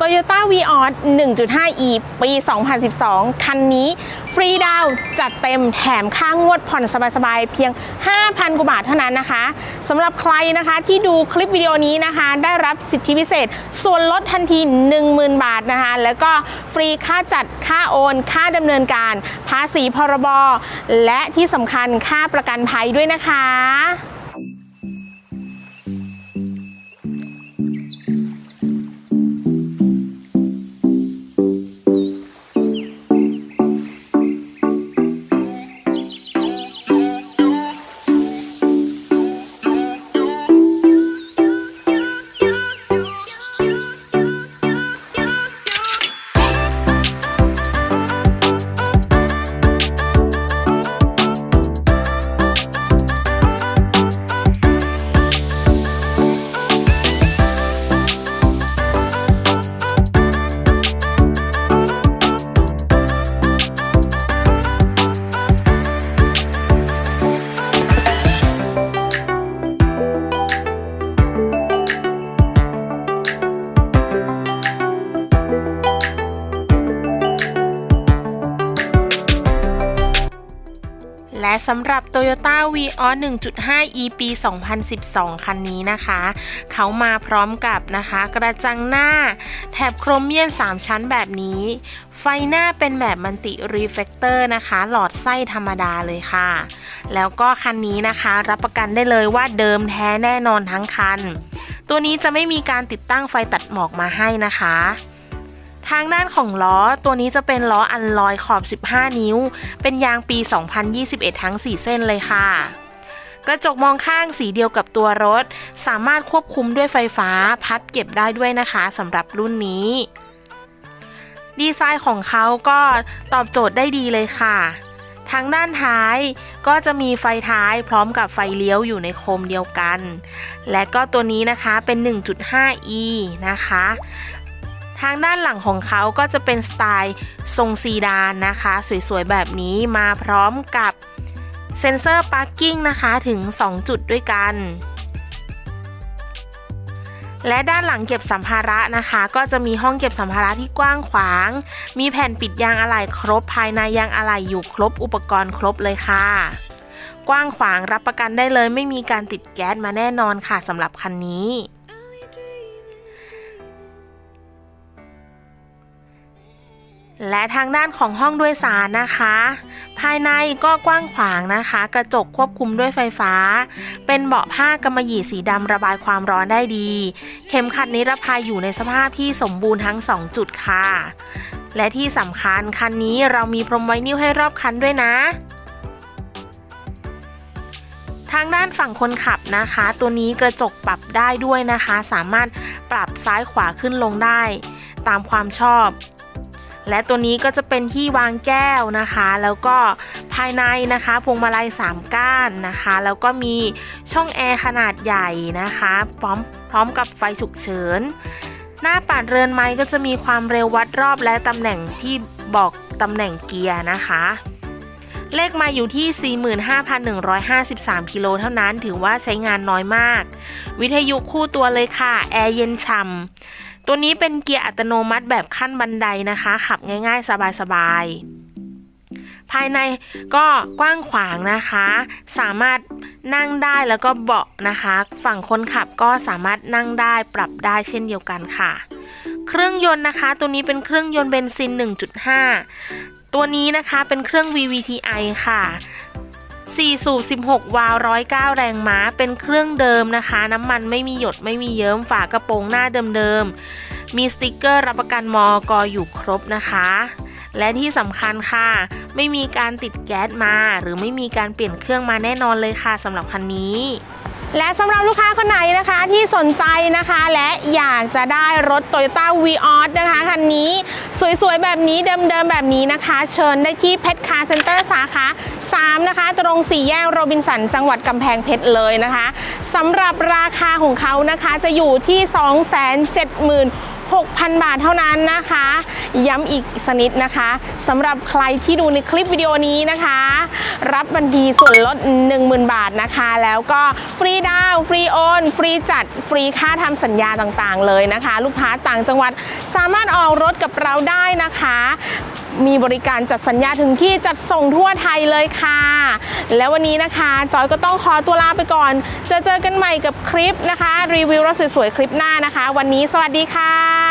Toyota v ีออ 1.5e ปี 2012 คันนี้ฟรีดาวจัดเต็มแถมค่างวดผ่อนสบายๆ เพียง 5,000 กว่าบาทเท่านั้นนะคะสำหรับใครนะคะที่ดูคลิปวิดีโอนี้นะคะ ได้รับสิทธิพิเศษ ส่วนลดทันที 10,000 บาทนะคะ แล้วก็ฟรีค่าจัดค่าโอน ค่าดำเนินการ ภาษีพรบ และที่สำคัญค่าประกันภัยด้วยนะคะ และสำหรับ Toyota v ีออ 1.5e ปี 2012 คันนี้นะคะ เขามาพร้อมกับนะคะ กระจังหน้า แถบโครเมียม 3 ชั้นแบบนี้ ไฟหน้าเป็นแบบมันติรีเฟกเตอร์นะคะ หลอดไส้ธรรมดาเลยค่ะ แล้วก็คันนี้นะคะ รับประกันได้เลยว่าเดิมแท้แน่นอนทั้งคัน ตัวนี้จะไม่มีการติดตั้งไฟตัดหมอกมาให้นะคะ ทางด้านของล้อตัวนี้จะเป็นล้ออันลอยขอบ 15 นิ้ว เป็นยางปี 2021 ทั้ง 4 เส้นเลยค่ะ กระจกมองข้างสีเดียวกับตัวรถ สามารถควบคุมด้วยไฟฟ้าพับเก็บได้ด้วยนะคะสำหรับรุ่นนี้ ดีไซน์ของเขาก็ตอบโจทย์ได้ดีเลยค่ะ ทางด้านท้ายก็จะมีไฟท้ายพร้อมกับไฟเลี้ยวอยู่ในโคมเดียวกัน และก็ตัวนี้นะคะเป็น 1.5e นะคะ ทางด้านหลังของเขาก็จะเป็นสไตล์ทรงซีดานนะคะ สวยๆ แบบนี้มาพร้อมกับเซ็นเซอร์พาร์กิ้งนะคะถึง 2 จุดด้วยกัน และด้านหลังเก็บสัมภาระนะคะ ก็จะมีห้องเก็บสัมภาระที่กว้างขวาง มีแผ่นปิดยางอะไหล่ครบภายในยางอะไหล่อยู่ครบอุปกรณ์ครบเลยค่ะ กว้างขวางรับประกันได้เลยไม่มีการติดแก๊สมาแน่นอนค่ะสำหรับคันนี้ และทางด้านของห้องโดยสารนะคะ ภายในก็กว้างขวางนะคะ กระจกควบคุมด้วยไฟฟ้า เป็นเบาะผ้ากำมะหยี่สีดำระบายความร้อนได้ดี เข็มขัดนิรภัยอยู่ในสภาพที่สมบูรณ์ทั้ง 2 จุดค่ะ และที่สำคัญคันนี้เรามีพรมไวนิลให้รอบคันด้วยนะทางด้านฝั่งคนขับนะคะ ตัวนี้กระจกปรับได้ด้วยนะคะ สามารถปรับซ้ายขวาขึ้นลงได้ ตามความชอบ และตัวนี้ก็จะเป็นที่วางแก้วนะคะ แล้วก็ภายในนะคะพวงมาลัย 3 ก้านนะคะ แล้วก็มีช่องแอร์ขนาดใหญ่นะคะ พร้อมพร้อมกับไฟฉุกเฉิน หน้าปัดเรือนไม้ก็จะมีความเร็ววัดรอบและตำแหน่งที่บอกตำแหน่งเกียร์นะคะเลขมาอยู่ที่ 45,153 กิโลเท่านั้น ถือว่าใช้งานน้อยมาก วิทยุคู่ตัวเลยค่ะ แอร์เย็นฉ่ำ ตัวนี้เป็นเกียร์อัตโนมัติแบบขั้นบันไดนะคะ ขับง่ายๆ สบายๆ ภายในก็กว้างขวางนะคะ สามารถนั่งได้แล้วก็เบาะนะคะ ฝั่งคนขับก็สามารถนั่งได้ปรับได้เช่นเดียวกันค่ะ เครื่องยนต์นะคะ ตัวนี้เป็นเครื่องยนต์เบนซิน 1.5 ตัวนี้นะคะเป็นเครื่อง VVTi ค่ะ 4 สูบ 16 วาล์ว109 แรงม้า เป็นเครื่องเดิมนะคะ น้ำมันไม่มีหยดไม่มีเยิ้มฝากระโปรงหน้าเดิมๆ มีสติกเกอร์รับประกันมอกอยู่ครบนะคะ และที่สำคัญค่ะ ไม่มีการติดแก๊สมา หรือไม่มีการเปลี่ยนเครื่องมาแน่นอนเลยค่ะสำหรับคันนี้และสำหรับลูกค้าคนไหนนะคะที่สนใจนะคะ และอยากจะได้รถ Toyota v ีออนะคะคันนี้สวยๆ แบบนี้เดิมๆ แบบนี้นะคะ เชิญได้ที่เพชรคาร์เซ็นเตอร์สาขาำนะคะ ตรงสี่แยกโรบินสันจังหวัดกำแพงเพชรเลยนะคะสำหรับราคาของเขานะคะจะอยู่ที่ 2 7 6 6,000 บาทเท่านั้นนะคะย้ำอีกสนิดนะคะสำหรับใครที่ดูในคลิปวิดีโอนี้นะคะ รับบันทีส่วนลด 10,000 บาทนะคะ แล้วก็ฟรีดาวฟรีโอนฟรีจัดฟรีค่าทำสัญญาต่างๆ เลยนะคะ ลูกค้าต่างจังหวัดสามารถออกรถกับเราได้นะคะมีบริการจัดสัญญาถึงที่จัดส่งทั่วไทยเลยค่ะ แล้ววันนี้นะคะ จอยก็ต้องขอตัวลาไปก่อนจอเจอกันใหม่กับคลิปนะคะ รีวิวรถสวยๆ คลิปหน้านะคะ วันนี้สวัสดีค่ะ